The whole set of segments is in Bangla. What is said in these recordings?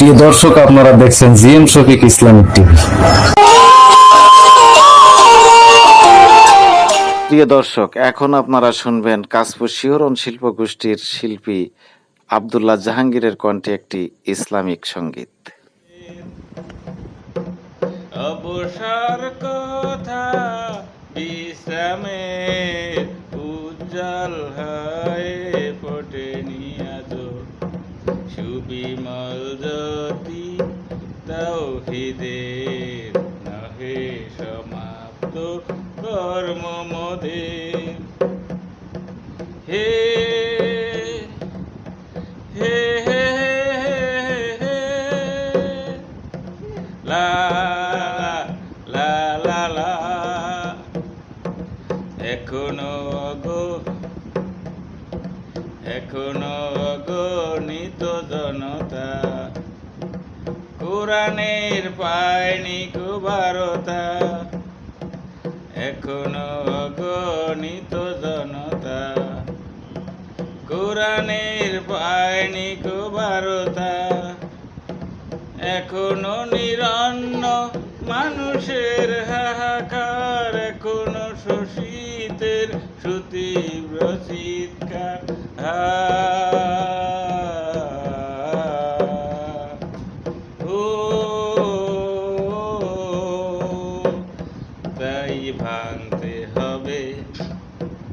প্রিয় দর্শক আপনারা দেখছেন জিএম শফিক ইসলামিক টিভি। প্রিয় দর্শক এখন আপনারা শুনবেন কাশপুর শিহরণ শিল্প গোষ্ঠীর শিল্পী আবদুল্লাহ জাহাঙ্গীরের কণ্ঠে একটি ইসলামিক সংগীত। অবসর কথা বিশ্রামের উজ্জ্বল হয়ে সুবিমল জ্যোতি তৌহিদের নহে সমাপ্ত কর্ম মোদের। হে এখনও গণিত জনতা। কোরআনের পায়নি কুবারতা। এখনও গণিত জনতা। কোরআনের পায়নি কুবারতা। এখনও নিরন্ন মানুষের হাহাকার সুতীব্র চিৎকার ও, তাই ভাঙতে হবে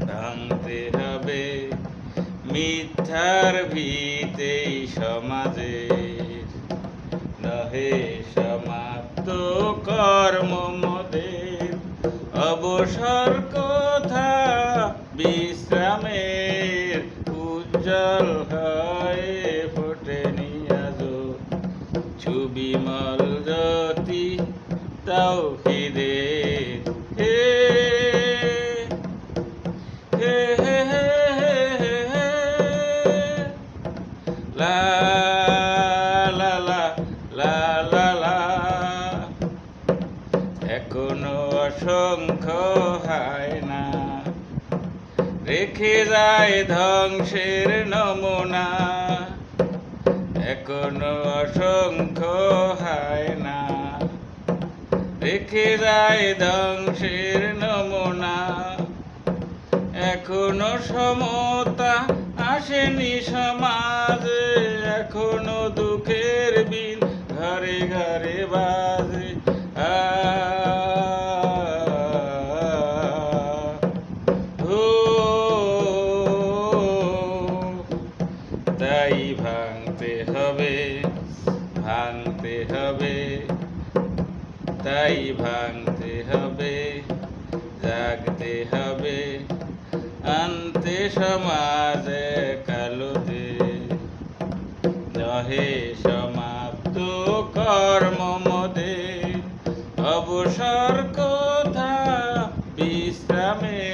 ভাঙতে হবে মিথ্যার ভিতেই সমাজের নহে সমাপ্ত কর্ম মোদের অবসর কথা বিশ্রামের উজ্জ্বল হয়ে ফোটেনি আজ ছবিমল জ্যোতি তাওহিদের হে হে হে হে হে হে লা লা লা লা লা লা। এখনও অসংখ্য হয় না রেখে যায় ধ্বংসের নমুনা। এখনও অসংখ্য হয় না। রেখে যায় ধ্বংসের নমুনা। এখনও সমতা আসেনি তাই ভাঙতে হবে, জাগতে হবে, আনতে সমাজে কালোতে নহে সমাপ্ত কর্ম মোদের অবসর কথা বিশ্রামে